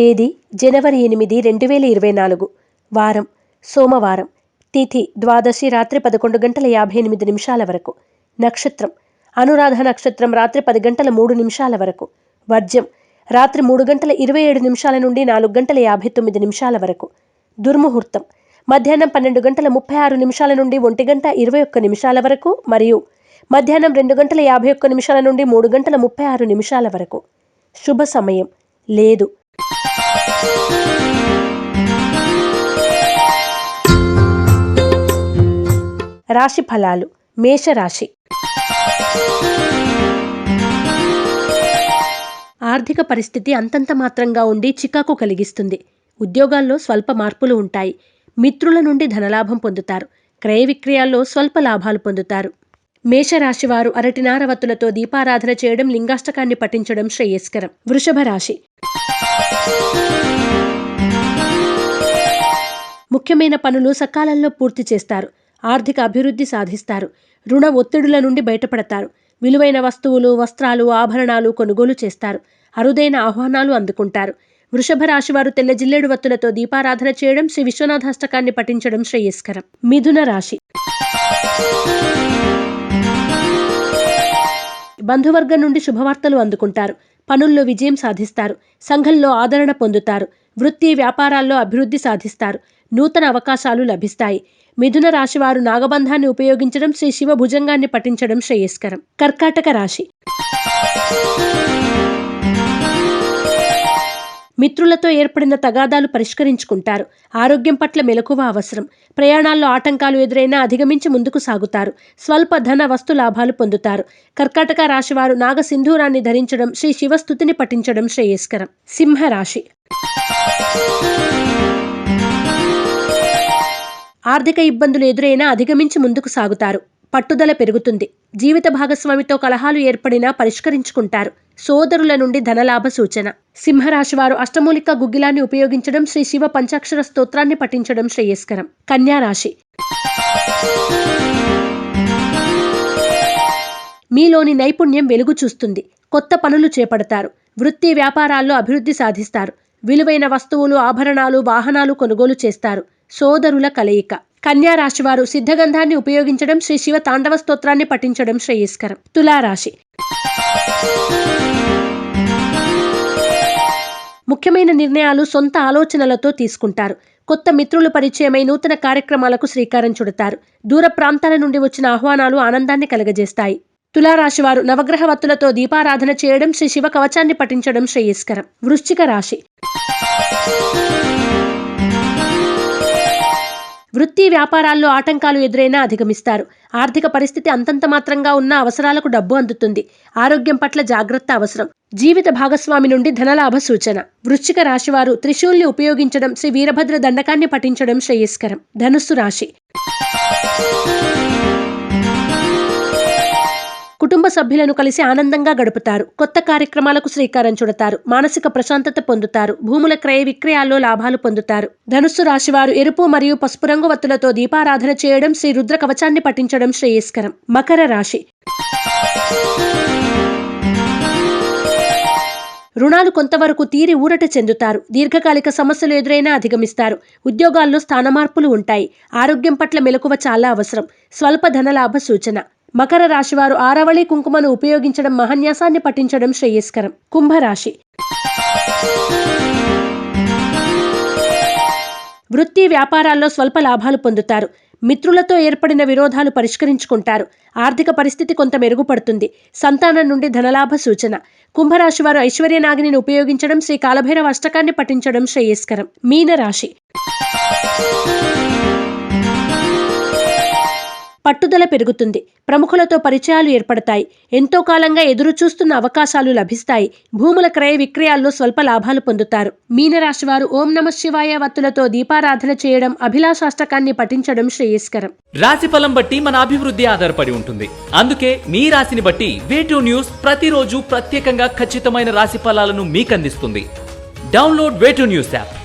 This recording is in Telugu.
తేదీ జనవరి ఎనిమిది రెండు వేల ఇరవై నాలుగు. వారం సోమవారం. తిథి ద్వాదశి రాత్రి పదకొండు గంటల యాభై ఎనిమిది నిమిషాల వరకు. నక్షత్రం అనురాధ నక్షత్రం రాత్రి పది గంటల మూడు నిమిషాల వరకు. వర్జ్యం రాత్రి మూడు గంటల ఇరవై ఏడు నిమిషాల నుండి నాలుగు గంటల యాభై తొమ్మిది నిమిషాల వరకు. దుర్ముహూర్తం మధ్యాహ్నం పన్నెండు గంటల ముప్పై ఆరు నిమిషాల నుండి ఒంటి గంట ఇరవై ఒక్క నిమిషాల వరకు మరియు మధ్యాహ్నం రెండు గంటల యాభై ఒక్క నిమిషాల నుండి మూడు గంటల ముప్పై ఆరు నిమిషాల వరకు. శుభ సమయం లేదు. రాశి ఫలాలు? మేషరాశి. ఆర్థిక పరిస్థితి అంతంత మాత్రంగా ఉండి చికాకు కలిగిస్తుంది. ఉద్యోగాల్లో స్వల్ప మార్పులు ఉంటాయి. మిత్రుల నుండి ధనలాభం పొందుతారు. క్రయ విక్రయాల్లో స్వల్ప లాభాలు పొందుతారు. మేషరాశివారు అరటినారవత్తులతో దీపారాధన చేయడం లింగాష్టకాన్ని పఠించడం శ్రేయస్కరం. వృషభ రాశి. ముఖ్యమైన పనులు సకాలంలో పూర్తి చేస్తారు. ఆర్థిక అభివృద్ధి సాధిస్తారు. రుణ ఒత్తిడుల నుండి బయటపడతారు. విలువైన వస్తువులు వస్త్రాలు ఆభరణాలు కొనుగోలు చేస్తారు. అరుదైన ఆహ్వానాలు అందుకుంటారు. వృషభ రాశి వారు తెల్ల జిల్లేడు వత్తులతో దీపారాధన చేయడం శ్రీ విశ్వనాథాష్టకాన్ని పఠించడం శ్రేయస్కరం. మిథున రాశి. బంధువర్గం నుండి శుభవార్తలు అందుకుంటారు. పనుల్లో విజయం సాధిస్తారు. సంఘంలో ఆదరణ పొందుతారు. వృత్తి వ్యాపారాల్లో అభివృద్ధి సాధిస్తారు. నూతన అవకాశాలు లభిస్తాయి. మిథున రాశివారు నాగబంధాన్ని ఉపయోగించడం శ్రీ శివ భుజంగాన్ని పఠించడం శ్రేయస్కరం. కర్కాటక రాశి. మిత్రులతో ఏర్పడిన తగాదాలు పరిష్కరించుకుంటారు. ఆరోగ్యం పట్ల మెలకువ అవసరం. ప్రయాణాల్లో ఆటంకాలు ఎదురైనా అధిగమించి ముందుకు సాగుతారు. స్వల్ప ధన వస్తు లాభాలు పొందుతారు. కర్కాటక రాశివారు నాగసింధూరాన్ని ధరించడం శ్రీ శివస్థుతిని పఠించడం శ్రేయస్కరం. సింహరాశి. ఆర్థిక ఇబ్బందులు ఎదురైనా అధిగమించి ముందుకు సాగుతారు. పట్టుదల పెరుగుతుంది. జీవిత భాగస్వామితో కలహాలు ఏర్పడినా పరిష్కరించుకుంటారు. సోదరుల నుండి ధనలాభ సూచన. సింహరాశి వారు అష్టమూలిక గుగ్గిలాన్ని ఉపయోగించడం శ్రీ శివ పంచాక్షర స్తోత్రాన్ని పఠించడం శ్రేయస్కరం. కన్యా రాశి. మీలోని నైపుణ్యం వెలుగు చూస్తుంది. కొత్త పనులు చేపడతారు. వృత్తి వ్యాపారాల్లో అభివృద్ధి సాధిస్తారు. విలువైన వస్తువులు ఆభరణాలు వాహనాలు కొనుగోలు చేస్తారు. సోదరుల కలయిక. కన్యా రాశి వారు సిద్ధగంధాన్ని ఉపయోగించడం శ్రీ శివ తాండవ స్తోత్రాన్ని పఠించడం శ్రేయస్కరం. తులారాశి. ముఖ్యమైన నిర్ణయాలు సొంత ఆలోచనలతో తీసుకుంటారు. కొత్త మిత్రులు పరిచయమై నూతన కార్యక్రమాలకు శ్రీకారం చుడతారు. దూర ప్రాంతాల నుండి వచ్చిన ఆహ్వానాలు ఆనందాన్ని కలగజేస్తాయి. తులారాశివారు నవగ్రహ వత్తులతో దీపారాధన చేయడం శ్రీ శివ కవచాన్ని పఠించడం శ్రేయస్కరం. వృశ్చిక రాశి. వృత్తి వ్యాపారాల్లో ఆటంకాలు ఎదురైనా అధిగమిస్తారు. ఆర్థిక పరిస్థితి అంతంత మాత్రంగా ఉన్న అవసరాలకు డబ్బు అందుతుంది. ఆరోగ్యం పట్ల జాగ్రత్త అవసరం. జీవిత భాగస్వామి నుండి ధనలాభ సూచన. వృశ్చిక రాశివారు త్రిశూల్ని ఉపయోగించడం శ్రీ వీరభద్ర దండకాన్ని పఠించడం శ్రేయస్కరం. ధనుస్సు రాశి. కుటుంబ సభ్యులను కలిసి ఆనందంగా గడుపుతారు. కొత్త కార్యక్రమాలకు శ్రీకారం చుడతారు. మానసిక ప్రశాంతత పొందుతారు. భూముల క్రయ విక్రయాల్లో లాభాలు పొందుతారు. ధనుస్సు రాశివారు ఎరుపు మరియు పసుపు రంగు వత్తులతో దీపారాధన చేయడం శ్రీ రుద్ర కవచాన్ని పఠించడం శ్రేయస్కరం. మకర రాశి. రుణాలు కొంతవరకు తీరి ఊరట చెందుతారు. దీర్ఘకాలిక సమస్యలు ఎదురైనా అధిగమిస్తారు. ఉద్యోగాల్లో స్థానమార్పులు ఉంటాయి. ఆరోగ్యం పట్ల మెలకువ చాలా అవసరం. స్వల్ప ధనలాభ సూచన. మకర రాశివారు ఆరవళి కుంకుమను ఉపయోగించడం మహాన్యాసాన్ని పఠించడం శ్రేయస్కరం. కుంభరాశి. వృత్తి వ్యాపారాల్లో స్వల్ప లాభాలు పొందుతారు. మిత్రులతో ఏర్పడిన విరోధాలు పరిష్కరించుకుంటారు. ఆర్థిక పరిస్థితి కొంత మెరుగుపడుతుంది. సంతానం నుండి ధనలాభ సూచన. కుంభరాశి వారు ఐశ్వర్యనాగిని ఉపయోగించడం శ్రీ కాలభైరవ అష్టకాన్ని పఠించడం శ్రేయస్కరం. మీనరాశి. పట్టుదల పెరుగుతుంది. ప్రముఖులతో పరిచయాలు ఏర్పడతాయి. ఎంతో కాలంగా ఎదురు చూస్తున్న అవకాశాలు లభిస్తాయి. భూముల క్రయ విక్రయాల్లో స్వల్ప లాభాలు పొందుతారు. మీనరాశి వారు ఓం నమ శివాయ వత్తులతో దీపారాధన చేయడం అభిలాషాష్టకాన్ని పఠించడం శ్రేయస్కరం. రాశి ఫలం బట్టి మన అభివృద్ధి ఆధారపడి ఉంటుంది. అందుకే మీ రాశిని బట్టి వేటూ న్యూస్ ప్రతిరోజు ప్రత్యేకంగా ఖచ్చితమైన రాశి ఫలాలను మీకు అందిస్తుంది డౌన్లోడ్ వేటూ న్యూస్ యాప్.